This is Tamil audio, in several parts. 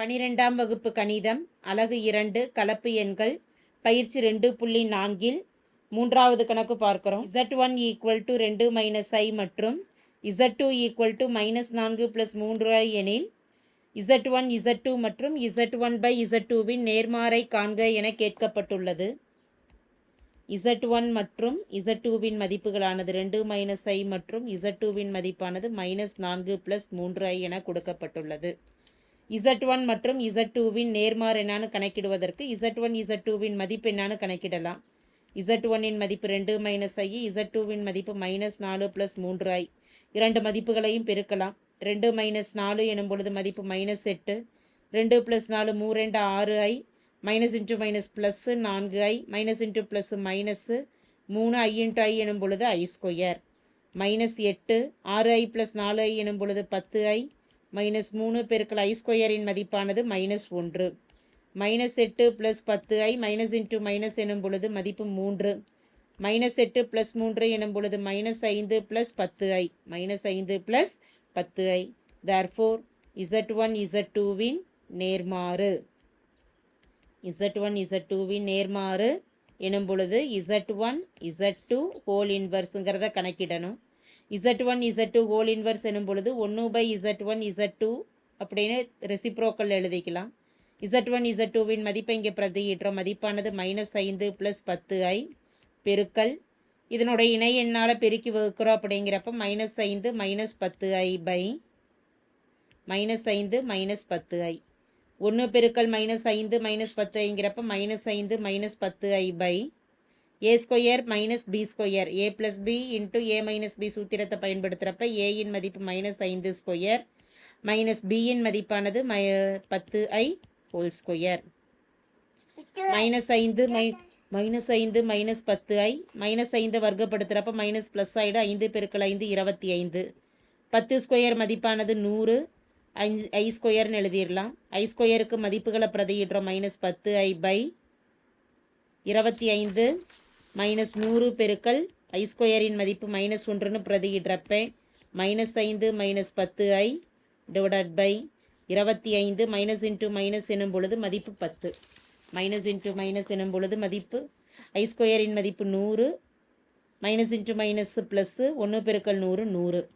பனிரெண்டாம் வகுப்பு கணிதம் அலகு இரண்டு கலப்பு எண்கள் பயிற்சி ரெண்டு புள்ளி நான்கில் மூன்றாவது கணக்கு பார்க்குறோம். இசட் ஒன் ஈக்குவல் டு ரெண்டு மைனஸ் ஐ மற்றும் Z two equal to minus நான்கு ப்ளஸ் மூன்று ஐ எனில் இசட் ஒன் இசட் டூ மற்றும் இசட் ஒன் பை இசட் டூவின் நேர்மாறை காண்க என கேட்கப்பட்டுள்ளது. இசட் ஒன் மற்றும் இசட் டூவின் மதிப்புகளானது ரெண்டு மைனஸ் ஐ மற்றும் இசட் டூவின் மதிப்பானது மைனஸ் நான்கு ப்ளஸ் மூன்று ஐ என கொடுக்கப்பட்டுள்ளது. இசட் ஒன் மற்றும் இசட் டூவின் நேர்மாறு என்னான்னு கணக்கிடுவதற்கு இசட் ஒன் இசட் டூவின் மதிப்பு என்னான்னு கணக்கிடலாம். இசட் ஒன்னின் மதிப்பு ரெண்டு மைனஸ் ஐ இசட் டூவின் மதிப்பு மைனஸ் நாலு ப்ளஸ் மூன்று ஐ. இரண்டு மதிப்புகளையும் பெருக்கலாம். ரெண்டு மைனஸ் நாலு எனும் பொழுது மதிப்பு மைனஸ் எட்டு. ரெண்டு ப்ளஸ் நாலு மூ ரெண்டு ஆறு i. Minus into minus plus நான்கு i. Minus into plus minus மூணு ஐ இன்ட்டு ஐ எனும் பொழுது ஐ ஸ்கொயர் மைனஸ் எட்டு ஆறு ஐ ப்ளஸ் நாலு ஐ எனும் பொழுது பத்து ஐ. மைனஸ் மூணு பெருக்கல் ஐ ஸ்கொயரின் மதிப்பானது மைனஸ் ஒன்று. மைனஸ் எட்டு ப்ளஸ் பத்து ஐ மைனஸ் இன்ட்டு மைனஸ் எனும் பொழுது மதிப்பு மூன்று. மைனஸ் எட்டு ப்ளஸ் மூன்று எனும் பொழுது மைனஸ் ஐந்து ப்ளஸ் பத்து ஐ. மைனஸ் ஐந்து ப்ளஸ் பத்து i. Therefore Z one Z டூவின் நேர்மாறு. இசட் ஒன் இசட் டூவின் நேர்மாறு எனும் பொழுது Z one Z two whole இன்வர்ஸுங்கிறத கணக்கிடணும். Z one Z two whole inverse எனும் பொழுது ஒன்று by Z one Z two அப்படின்னு ரெசிப்ரோக்கல் எழுதிக்கலாம். இசட் ஒன் இசட் டூவின் மதிப்பை இங்கே பிரதியிடுறோம். மதிப்பானது மைனஸ் ஐந்து ப்ளஸ் பத்து ஐ பெருக்கல். இதனுடைய இணை எண்ணால் பெருக்கி வகுக்கிறோம் அப்படிங்கிறப்ப மைனஸ் ஐந்து மைனஸ் பத்து ஐ பை மைனஸ் ஐந்து மைனஸ் பத்து ஐ. ஒன்று பெருக்கல் மைனஸ் ஐந்து மைனஸ் பத்து ஐங்கிறப்ப மைனஸ் ஐந்து மைனஸ் பத்து i by A square minus B square A plus B into A minus B சூத்திரத்தை பயன்படுத்துகிறப்ப ஏயின் மதிப்பு மைனஸ் ஐந்து ஸ்கொயர் மைனஸ் பியின் மதிப்பானது மை பத்து ஐ ஹோல் ஸ்கொயர் மைனஸ் ஐந்து மை மைனஸ் ஐந்து மைனஸ் பத்து ஐ மைனஸ் ஐந்து வர்க்கப்படுத்துகிறப்ப மைனஸ் ப்ளஸ் ஆகிடு ஐந்து பெருக்கள் ஐந்து இருபத்தி ஐந்து. பத்து ஸ்கொயர் மதிப்பானது நூறு. அஞ்சு ஐ ஸ்கொயர்னு எழுதிடலாம். ஐ ஸ்கொயருக்கு மதிப்புகளை பிரதியிடுறோம். மைனஸ் பத்து ஐ பை இருபத்தி ஐந்து. மைனஸ் நூறு பெருக்கல் ஐ ஸ்கொயரின் மதிப்பு மைனஸ் ஒன்றுன்னு பிரதியிடுறப்ப மைனஸ் ஐந்து மைனஸ் பத்து ஐ டிவைடட் பை இருபத்தி ஐந்து மைனஸ் இன்ட்டு மைனஸ் எனும் பொழுது மதிப்பு பத்து. மைனஸ் இன்ட்டு மைனஸ் எனும் பொழுது மதிப்பு ஐ ஸ்கொயரின் மதிப்பு நூறு. மைனஸ் இன்ட்டு மைனஸ் ப்ளஸ்ஸு ஒன்று பெருக்கல் நூறு நூறு.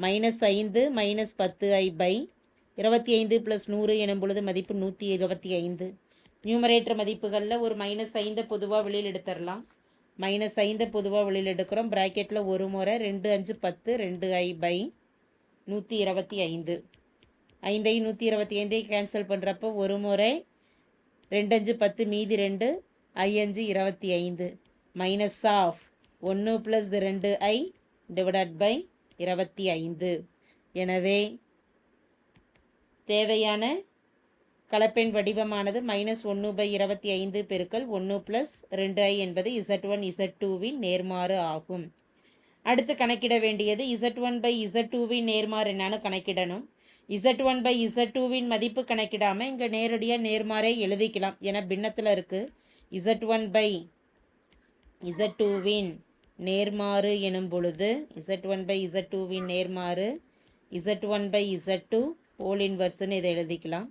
மைனஸ் ஐந்து மைனஸ் பத்து ஐ பை இருபத்தி ஐந்து ப்ளஸ் நூறு எனும் பொழுது மதிப்பு நூற்றி இருபத்தி ஐந்து. நியூமரேட்டர் மதிப்புகளில் ஒரு மைனஸ் ஐந்தை பொதுவாக வெளியில் எடுத்துடலாம். மைனஸ் ஐந்தை பொதுவாக வெளியில் எடுக்கிறோம். ப்ராக்கெட்டில் ஒரு முறை ரெண்டு அஞ்சு பத்து ரெண்டு ஐ பை நூற்றி இருபத்தி ஐந்து. ஐந்தை நூற்றி இருபத்தி ஐந்தை கேன்சல் பண்ணுறப்போ ஒரு முறை ரெண்டு அஞ்சு பத்து மீதி ரெண்டு ஐ அஞ்சு இருபத்தி ஐந்து. மைனஸ் ஆஃப் ஒன்று ப்ளஸ் ரெண்டு ஐ டிவைடட் பை இருபத்தி ஐந்து. எனவே தேவையான கலப்பெண் வடிவமானது மைனஸ் ஒன்று பை இருபத்தி ஐந்து பெருக்கல் ஒன்று ப்ளஸ் ரெண்டு ஐ என்பது இசட் ஒன் இசட் டூவின் நேர்மாறு ஆகும். அடுத்து கணக்கிட வேண்டியது இசட் ஒன் பை இசட் டூவின் நேர்மாறு என்னன்னு கணக்கிடணும். இசட் ஒன் பை இசட் டூவின் மதிப்பு கணக்கிடாமல் இங்கே நேரடியாக நேர்மாறே எழுதிக்கலாம். ஏன்னா பின்னத்தில் இருக்குது இசட் ஒன் பை இசட் டூவின் நேர்மாறு எனும் பொழுது இசட் ஒன் பை இசட் டூவின் நேர்மாறு Z one by Z two whole இன்வர்ஸ்னு இதை எழுதிக்கலாம்.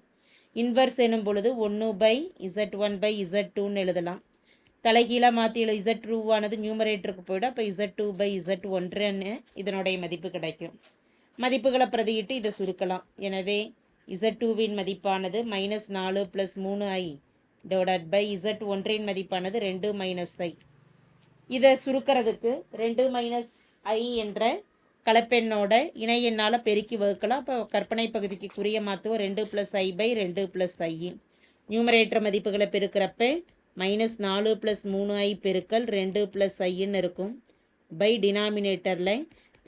இன்வர்ஸ் எனும் பொழுது ஒன்று by Z one by Z டூன்னு எழுதலாம். தலைகீழாக மாற்றி எழு இசட் டூவானது நியூமரேட்டருக்கு போய்டும். அப்போ இசட் டூ பை இசட் ஒன்றுன்னு இதனுடைய மதிப்பு கிடைக்கும். மதிப்புகளை பிரதியிட்டு இதை சுருக்கலாம். எனவே இசட் டூவின் மதிப்பானது மைனஸ் நாலு ப்ளஸ் மூணு ஐ டிவைடட் பை இசட் ஒன்றின் மதிப்பானது ரெண்டு மைனஸ் ஐ. இதை சுருக்கிறதுக்கு ரெண்டு மைனஸ் ஐ என்ற கலப்பெண்ணோட இணை எண்ணால் பெருக்கி வகுக்கலாம். அப்போ கற்பனை பகுதிக்கு குறிய மாற்றுவோம் ரெண்டு ப்ளஸ் ஐ பை ரெண்டு ப்ளஸ் ஐ நியூமரேட்டர் மதிப்புகளை பெருக்கிறப்ப மைனஸ் நாலு ப்ளஸ் மூணு ஐ பெருக்கல் ரெண்டு ப்ளஸ் ஐன்னு இருக்கும். பை டினாமினேட்டரில்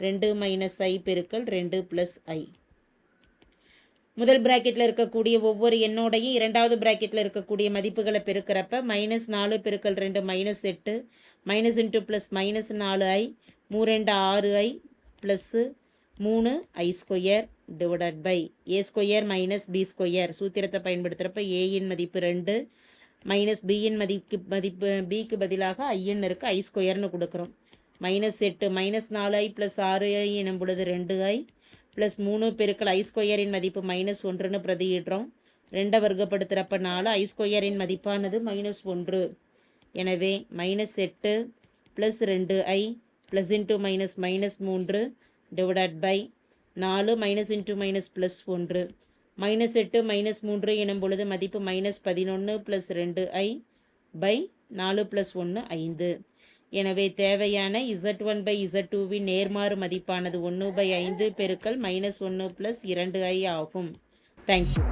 ரெண்டு மைனஸ் ஐ பெருக்கல் ரெண்டு ப்ளஸ் ஐ முதல் பிராக்கெட்டில் இருக்கக்கூடிய ஒவ்வொரு எண்ணோடையும் இரண்டாவது பிராக்கெட்டில் இருக்கக்கூடிய மதிப்புகளை பெருக்கிறப்ப மைனஸ் நாலு பெருக்கல் ரெண்டு மைனஸ் எட்டு. மைனஸ் இன்ட்டு ப்ளஸ் மைனஸ் நாலு ஐ மூ ரெண்டு ஆறு ஐ ப்ளஸ்ஸு மூணு i square divided by A square minus B square. சூத்திரத்தை பயன்படுத்துகிறப்ப ஏயின் மதிப்பு ரெண்டு மைனஸ் பியின் மதிப்பு மதிப்பு பிக்கு பதிலாக ஐன்னு இருக்குது ஐ ஸ்கொயர்னு கொடுக்குறோம். மைனஸ் எட்டு மைனஸ் நாலு ஐ ப்ளஸ் ஆறு ஐ எனும் பொழுது ரெண்டு ஐ ப்ளஸ் மூணு பெருக்கள் ஐ ஸ்கொயரின் மதிப்பு மைனஸ் ஒன்றுன்னு பிரதியிடுறோம். ரெண்டை வர்க்கப்படுத்துகிறப்ப நாலு ஐ ஸ்கொயரின் மதிப்பானது மைனஸ் ஒன்று. எனவே மைனஸ் எட்டு ப்ளஸ் ரெண்டு i plus into minus minus மூன்று டிவைடட் பை நாலு மைனஸ் இன்ட்டு மைனஸ் ப்ளஸ் ஒன்று. மைனஸ் எட்டு மைனஸ் மூன்று எனும் பொழுது மதிப்பு மைனஸ் பதினொன்று ப்ளஸ் ரெண்டு ஐ பை நாலு ப்ளஸ் ஒன்று ஐந்து. எனவே தேவையான இசட் ஒன் பை இசட் டூவின் நேர்மாறு மதிப்பானது ஒன்று பை ஐந்து பெருக்கல் மைனஸ் ஒன்று ப்ளஸ் இரண்டு ஐ ஆகும். தேங்க்யூ